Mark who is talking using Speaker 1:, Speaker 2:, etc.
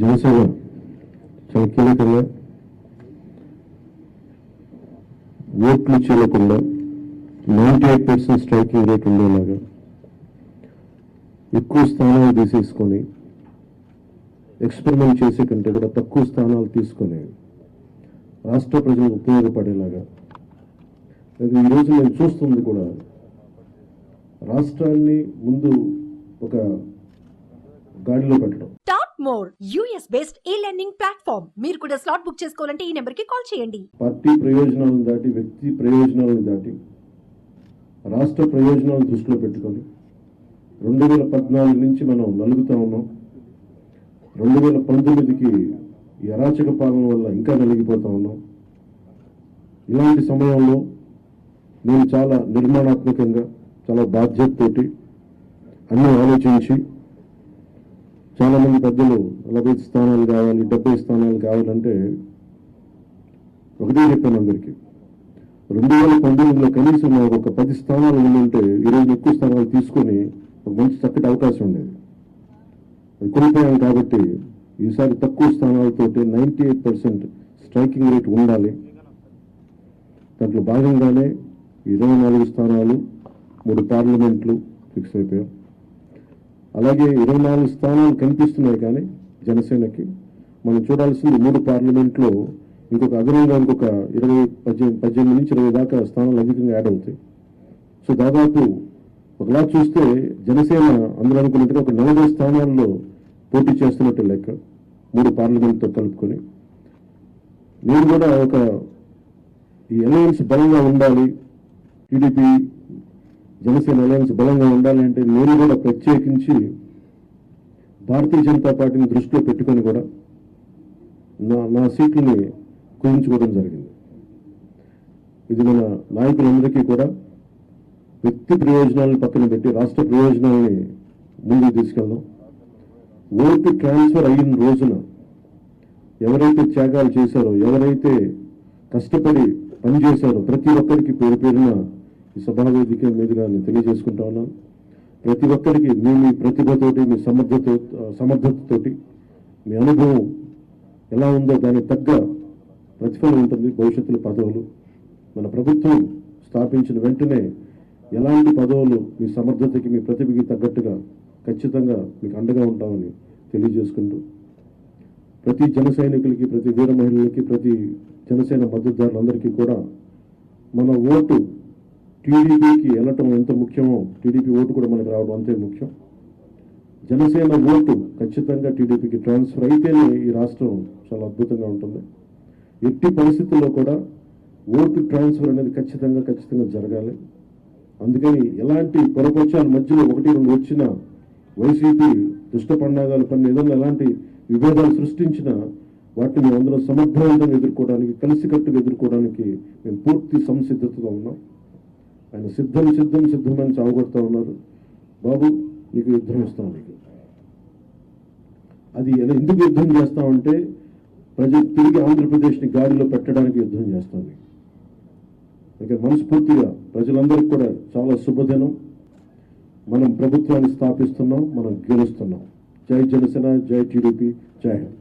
Speaker 1: జనసేన చాలా కీలకంగా ఓట్లు చేయకుండా ninety eight percent striking rate ఉండేలాగా ఎక్కువ స్థానాలు తీసేసుకొని ఎక్స్పెరిమెంట్ చేసే కంటే కూడా తక్కువ స్థానాలు తీసుకొని రాష్ట్ర ప్రజలకు ఉపయోగపడేలాగా. అది ఈరోజు నేను చూస్తుంది కూడా రాష్ట్రాన్ని ముందు ఒక గాడిలో పెట్టడం.
Speaker 2: More US based e learning platform మీరు కూడా స్లాట్ బుక్ చేసుకోవాలంటే ఈ నెంబర్కి కాల్ చేయండి.
Speaker 1: పార్టీ ప్రయోజనాలను దాటి వ్యక్తి ప్రయోజనాలను దాటి రాష్ట్ర ప్రయోజనాలను దృష్టిలో పెట్టుకొని రెండు వేల పద్నాలుగు నుంచి మనం నలుగుతా ఉన్నాం. రెండు వేల పంతొమ్మిదికి ఈ అరాచక పాలన వల్ల ఇంకా నలిగిపోతా ఉన్నాం. ఇలాంటి సమయంలో నేను చాలా నిర్మాణాత్మకంగా చాలా బాధ్యతతోటి అన్నీ ఆలోచించి చాలామంది పెద్దలు నలభై స్థానాలు కావాలి డెబ్బై స్థానాలు కావాలంటే ఒకటే చెప్పాను అందరికీ. రెండు వేల పంతొమ్మిదిలో కనీసం ఒక పది స్థానాలు ఉండుంటే ఈరోజు ఎక్కువ స్థానాలు తీసుకొని ఒక మంచి చక్కటి అవకాశం ఉండేది. అది కోల్పోయాం కాబట్టి ఈసారి తక్కువ స్థానాలతో ninety eight percent striking rate ఉండాలి. దాంట్లో భాగంగానే ఇరవై నాలుగు స్థానాలు మూడు పార్లమెంట్లు ఫిక్స్ అయిపోయాం. అలాగే ఇరవై నాలుగు స్థానాలు కనిపిస్తున్నాయి కానీ జనసేనకి. మనం చూడాల్సింది మూడు పార్లమెంట్లో ఇంకొక అదనంగా ఇంకొక ఇరవై పద్దెనిమిది పద్దెనిమిది నుంచి ఇరవై దాకా స్థానాలు అధికంగా యాడ్ అవుతాయి. సో దాదాపు ఒకలా చూస్తే జనసేన అందరూ అనుకున్నట్టుగా ఒక నలభై స్థానాల్లో పోటీ చేస్తున్నట్టు లెక్క మూడు పార్లమెంట్తో కలుపుకొని. నేను కూడా ఒక ఈ అలయన్స్ బలంగా ఉండాలి టీడీపీ జనసేన అలయన్స్ బలంగా ఉండాలి అంటే నేను కూడా ప్రత్యేకించి భారతీయ జనతా పార్టీని దృష్టిలో పెట్టుకొని కూడా నా నా సీట్లని కుదించుకోవడం జరిగింది. ఇది మన నాయకులందరికీ కూడా వ్యక్తి ప్రయోజనాలను పక్కన పెట్టి రాష్ట్ర ప్రయోజనాలని ముందుకు తీసుకెళ్దాం. ఓటు ట్రాన్స్ఫర్ అయిన రోజున ఎవరైతే త్యాగాలు చేశారో ఎవరైతే కష్టపడి పనిచేశారో ప్రతి ఒక్కరికి పేరు పేరున ఈ సభావేదిక మీదుగా నేను తెలియజేసుకుంటా ఉన్నాను ప్రతి ఒక్కరికి మీ మీ ప్రతిభతోటి మీ సమర్థత సమర్థతతోటి మీ అనుభవం ఎలా ఉందో దానికి తగ్గ ప్రతిఫలం ఉంటుంది భవిష్యత్తులో పదవులు. మన ప్రభుత్వం స్థాపించిన వెంటనే ఎలాంటి పదవులు మీ సమర్థతకి మీ ప్రతిభకి తగ్గట్టుగా ఖచ్చితంగా మీకు అండగా ఉంటామని తెలియజేసుకుంటూ ప్రతి జన సైనికులకి ప్రతి వీర మహిళలకి ప్రతి జనసేన మద్దతుదారులందరికీ కూడా మన ఓటు టీడీపీకి వెళ్ళటం ఎంత ముఖ్యమో టీడీపీ ఓటు కూడా మనకు రావడం అంతే ముఖ్యం. జనసేన ఓటు ఖచ్చితంగా టీడీపీకి ట్రాన్స్ఫర్ అయితేనే ఈ రాష్ట్రం చాలా అద్భుతంగా ఉంటుంది. ఎట్టి పరిస్థితుల్లో కూడా ఓటు ట్రాన్స్ఫర్ అనేది ఖచ్చితంగా ఖచ్చితంగా జరగాలి. అందుకని ఎలాంటి పొరపక్షాల మధ్యలో ఒకటి రెండు వచ్చిన వైసీపీ దుష్ట పండాగాలు పని ఏదైనా ఎలాంటి విభేదాలు సృష్టించినా వాటిని మేము అందరం సమర్థవంతంగా ఎదుర్కోవడానికి కలిసికట్టుగా ఎదుర్కోవడానికి మేము పూర్తి సంసిద్ధతతో ఉన్నాం. ఆయన సిద్ధం సిద్ధం సిద్ధమని చావగొడతా ఉన్నారు. బాబు నీకు యుద్ధం ఇస్తాం నీకు. అది ఎందుకు యుద్ధం చేస్తామంటే ప్రజలు తిరిగి ఆంధ్రప్రదేశ్ని గాడిలో పెట్టడానికి యుద్ధం చేస్తాం నీకు. ఇక మనస్ఫూర్తిగా ప్రజలందరికీ కూడా చాలా శుభదినం. మనం ప్రభుత్వాన్ని స్థాపిస్తున్నాం మనం గెలుస్తున్నాం. జై జనసేన జై టీడీపీ జై హింద్.